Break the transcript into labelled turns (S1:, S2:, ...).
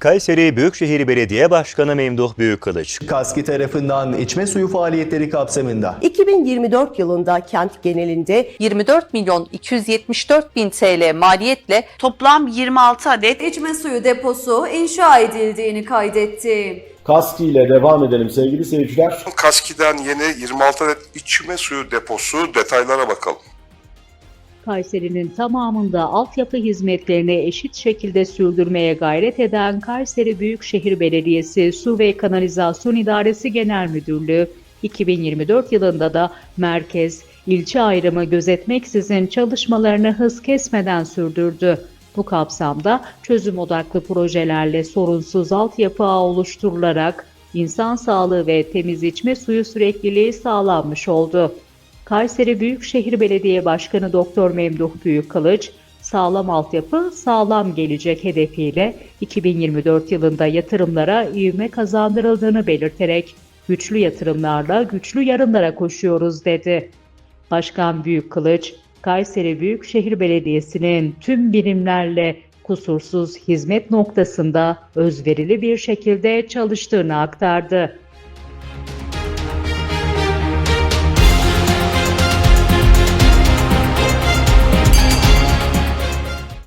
S1: Kayseri Büyükşehir Belediye Başkanı Memduh Büyükkılıç.
S2: KASKİ tarafından içme suyu faaliyetleri kapsamında
S3: 2024 yılında kent genelinde
S4: 24 milyon 274 bin TL maliyetle toplam 26 adet
S5: içme suyu deposu inşa edildiğini kaydetti.
S6: Kaski ile devam edelim sevgili seyirciler.
S7: Kaski'den yeni 26 adet içme suyu deposu detaylara bakalım.
S8: Kayseri'nin tamamında altyapı hizmetlerini eşit şekilde sürdürmeye gayret eden Kayseri Büyükşehir Belediyesi Su ve Kanalizasyon İdaresi Genel Müdürlüğü 2024 yılında da merkez, ilçe ayrımı gözetmeksizin çalışmalarını hız kesmeden sürdürdü. Bu kapsamda çözüm odaklı projelerle sorunsuz altyapı ağı oluşturularak insan sağlığı ve temiz içme suyu sürekliliği sağlanmış oldu. Kayseri Büyükşehir Belediye Başkanı Doktor Memduh Büyükkılıç, sağlam altyapı, sağlam gelecek hedefiyle 2024 yılında yatırımlara ivme kazandırıldığını belirterek güçlü yatırımlarla güçlü yarınlara koşuyoruz dedi. Başkan Büyükkılıç, Kayseri Büyükşehir Belediyesi'nin tüm birimlerle kusursuz hizmet noktasında özverili bir şekilde çalıştığını aktardı.